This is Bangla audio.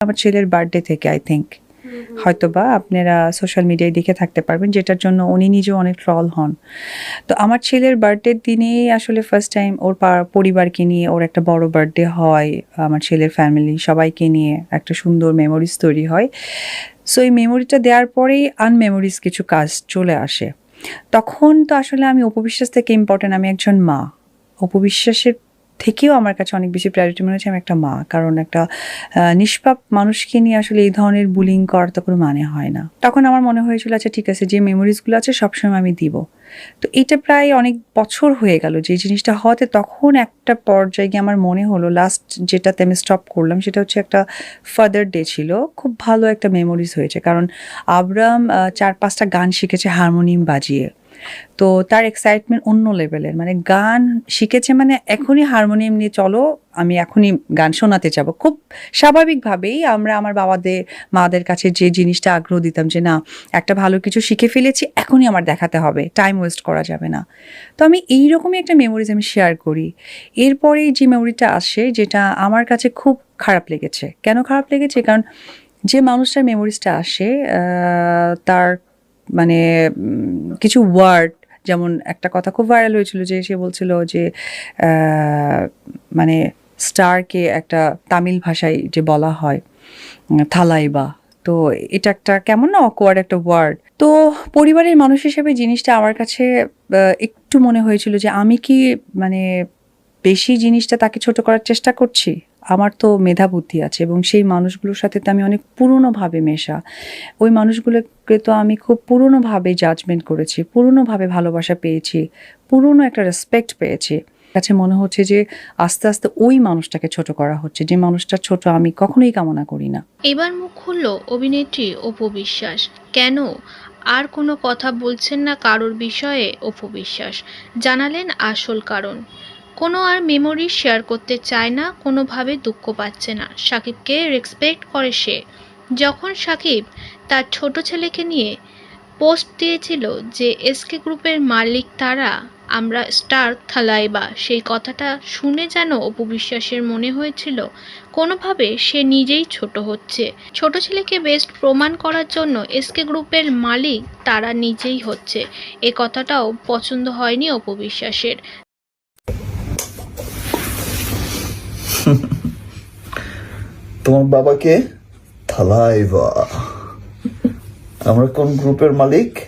আমার ছেলের বার্থডে থেকে আই থিঙ্ক হয়তো বা আপনারা সোশ্যাল মিডিয়ায় দেখে থাকতে পারবেন যেটার জন্য উনি নিজেও অনেক ট্রল হন। তো আমার ছেলের বার্থডের দিনেই আসলে ফার্স্ট টাইম ওর পরিবারকে নিয়ে ওর একটা বড় বার্থডে হয় আমার ছেলের ফ্যামিলি সবাইকে নিয়ে একটা সুন্দর মেমোরিজ তৈরি হয়। সো এই মেমোরিটা দেওয়ার পরেই আনমেমোরিজ কিছু কাজ চলে আসে। তখন তো আসলে আমি উপবিশ্বাস থেকে ইম্পর্টেন্ট আমি একজন মা। উপবিশ্বাসের থেকেও আমার কাছে অনেক বেশি প্রায়োরিটি মনে হচ্ছে আমি একটা মা। কারণ একটা নিষ্পাপ মানুষকে নিয়ে আসলে এই ধরনের বুলিং করার তো কোনো মানে হয় না। তখন আমার মনে হয়েছিল আচ্ছা ঠিক আছে, যে মেমোরিজগুলো আছে সবসময় আমি দিব। তো এটা প্রায় অনেক বছর হয়ে গেল। যে জিনিসটা হওয়াতে তখন একটা পর্যায়ে গিয়ে আমার মনে হলো লাস্ট যেটাতে আমি স্টপ করলাম, সেটা হচ্ছে একটা ফাদার ডে ছিল। খুব ভালো একটা মেমোরিজ হয়েছে। কারণ আবরাম চার পাঁচটা গান শিখেছে হারমোনিয়াম বাজিয়ে। তো তার এক্সাইটমেন্ট অন্য লেভেলের মানে গান শিখেছে মানে এখনই হারমোনিয়াম নিয়ে চলো, আমি এখনই গান শোনাতে যাব। খুব স্বাভাবিকভাবেই আমরা আমার বাবাদের, মাদের কাছে যে জিনিসটা আগ্রহ দিতাম যে না, একটা ভালো কিছু শিখে ফেলেছি, এখনই আমার দেখাতে হবে টাইম ওয়েস্ট করা যাবে না। তো আমি এইরকমই একটা মেমোরিজ আমি শেয়ার করি। এরপরে যে মেমোরিটা আসে, যেটা আমার কাছে খুব খারাপ লেগেছে। কেন খারাপ লেগেছে? কারণ যে মানুষটার মেমোরিজটা আসে তার মানে কিছু ওয়ার্ড যেমন একটা কথা খুব ভাইরাল হয়েছিল যে সে বলছিল যে মানে স্টারকে একটা তামিল ভাষায় যে বলা হয় থালাইবা তো এটা একটা কেমন না অকওয়ার্ড একটা ওয়ার্ড তো পরিবারের মানুষ হিসেবে জিনিসটা আমার কাছে একটু মনে হয়েছিল যে আমি কি মানে বেশি জিনিসটা তাকে ছোট করার চেষ্টা করছি? আমার তো মেধা বুদ্ধি আছে এবং সেই মানুষগুলোর সাথে তো আমি অনেক পুরনোভাবে মেশা। ওই মানুষগুলোকে তো আমি খুব পুরনোভাবে জাজমেন্ট করেছি, পুরনোভাবে ভালোবাসা পেয়েছি, পুরনো একটা রেসপেক্ট পেয়েছি। কাছে মনে হচ্ছে যে আস্তে আস্তে ওই মানুষটাকে ছোট করা হচ্ছে, যে মানুষটা ছোট আমি কখনোই কামনা করি না। এবার মুখ খুলল অভিনেত্রী অপু বিশ্বাস। কেন? আর কোনো কথা বলছেন না কারোর বিষয়ে অপু বিশ্বাস। জানালেন আসল কারণ। কোনো আর মেমোরি শেয়ার করতে চায় না, কোনোভাবে দুঃখ পাচ্ছে না। সাকিবকে রেসপেক্ট করে সে। যখন সাকিব তার ছোট ছেলেকে নিয়ে পোস্ট দিয়েছিল যে এসকে গ্রুপের মালিক তারা, আমরা স্টার থালাইবা। সেই কথাটা শুনে যেন অপু বিশ্বাসের মনে হয়েছিল, কোনোভাবে সে নিজেই ছোট হচ্ছে। ছোট ছেলেকে বেস্ট প্রমাণ করার জন্য এসকে গ্রুপের মালিক তারা নিজেই হচ্ছে। এ কথাটাও পছন্দ হয়নি অপবিশ্বাসের তোমার বাবাকে? থালাইবা। আমরা কোন গ্রুপের মালিক.